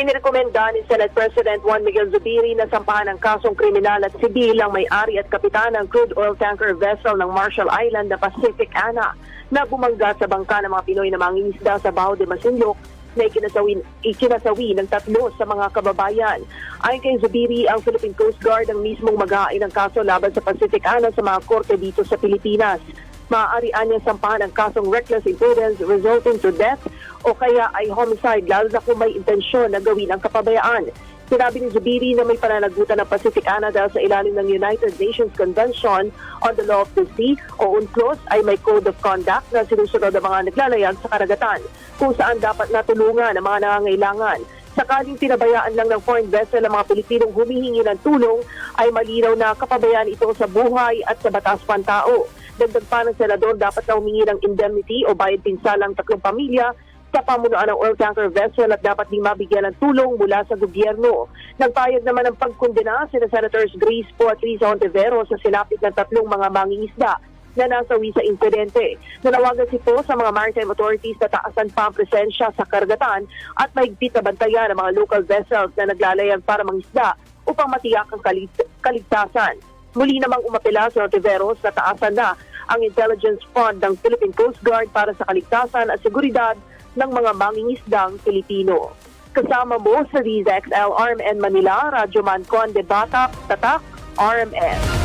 Inirekomenda ni Senate President Juan Miguel Zubiri na sampahan ng kasong kriminal at sibil ang may-ari at kapitan ng crude oil tanker vessel ng Marshall Island na Pacific Ana na bumangga sa bangka ng mga Pinoy na mangingisda sa Bao de Masinloc na ikinasawin, ikinasawi ng tatlo sa mga kababayan. Ayon kay Zubiri, ang Philippine Coast Guard ang mismong mag-aay ng kaso laban sa Pacific Ana sa mga korte dito sa Pilipinas. Maaari niya sampahan ang kasong reckless imprudence resulting to death o kaya ay homicide lalo na kung may intensyon na gawin ang kapabayaan. Sinabi ni Zubiri na may pananagutan ng Pacific Ana dahil sa ilalim ng United Nations Convention on the Law of the Sea o UNCLOS ay may code of conduct na sinusunod ng mga naglalayag sa karagatan kung saan dapat natulungan ang mga nangangailangan. Sakaling pinabayaan lang ng foreign vessel ang mga Pilipinong humihingi ng tulong ay malinaw na kapabayaan ito sa buhay at sa batas pantao. Dagdag pa ng senador dapat na humingi ng indemnity o bayad pinsalang tatlong pamilya sa pamunuan ng oil tanker vessel at dapat din mabigyan ng tulong mula sa gobyerno. Nagpayag naman ng pagkondena sina Senators Grace Po at Risa Ontivero sa silapit ng tatlong mga mangingisda na nasawi sa insidente. Nanawagan si Po sa mga maritime authorities na taasan pa ang presensya sa karagatan at mahigpit na bantayan ang mga local vessels na naglalayan para mangisda upang matiyak ang kalig- kaligtasan. Muli namang umapela si Ontiveros na taasan na ang intelligence fund ng Philippine Coast Guard para sa kaligtasan at seguridad ng mga mangingisdang Pilipino. Kasama mo sa Riza XL RMN Manila, Radyo Man Conde Batak, Tatak, RMN.